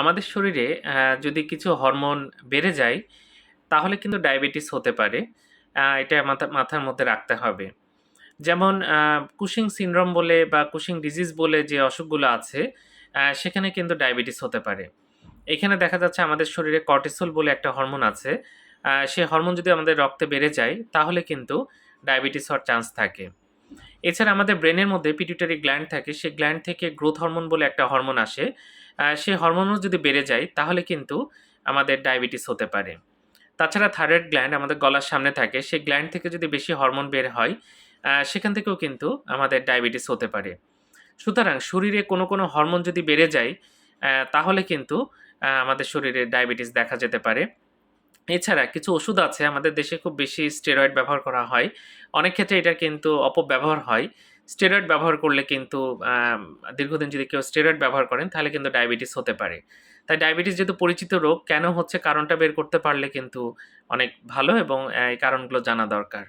আমাদের শরীরে যদি কিছু হরমোন বেড়ে যায়, তাহলে কিন্তু ডায়াবেটিস হতে পারে। এটা মাথা, মাথার মধ্যে রাখতে হবে। যেমন কুশিং সিনড্রোম বলে বা কুশিং ডিজিজ বলে যে অসুখগুলো আছে সেখানে কিন্তু ডায়াবেটিস হতে পারে। এখানে দেখা যাচ্ছে আমাদের শরীরে কর্টিসল বলে একটা হরমোন আছে। সেই হরমোন যদি আমাদের রক্তে বেড়ে যায়, তাহলে কিন্তু ডায়াবেটিস হওয়ার চান্স থাকে। এছাড়া আমাদের ব্রেনের মধ্যে পিটুইটারি গ্ল্যান্ড থাকে সেই গ্ল্যান্ড থেকে গ্রোথ হরমোন বলে একটা হরমোন আসে। সেই হরমোনও যদি বেড়ে যায়, তাহলে কিন্তু আমাদের ডায়াবেটিস হতে পারে। তাছাড়া থাইরয়েড গ্ল্যান্ড আমাদের গলার সামনে থাকে সেই গ্ল্যান্ড থেকে যদি বেশি হরমোন বের হয় সেখান থেকেও কিন্তু আমাদের ডায়াবেটিস হতে পারে। সুতরাং শরীরে কোনো কোনো হরমোন যদি বেড়ে যায় তাহলে কিন্তু আমাদের শরীরে ডায়াবেটিস দেখা যেতে পারে। এছাড়া কিছু ওষুধ আছে আমাদের দেশে খুব বেশি স্টেরয়েড ব্যবহার করা হয়। অনেক ক্ষেত্রে এটা কিন্তু অপব্যবহার হয়। স্টেরয়েড ব্যবহার করলে কিন্তু দীর্ঘদিন যদি কেউ স্টেরয়েড ব্যবহার করেন, তাহলে কিন্তু ডায়াবেটিস হতে পারে। তাই ডায়াবেটিস যেহেতু পরিচিত রোগ, কেন হচ্ছে কারণটা বের করতে পারলে কিন্তু অনেক ভালো এবং এই কারণগুলো জানা দরকার।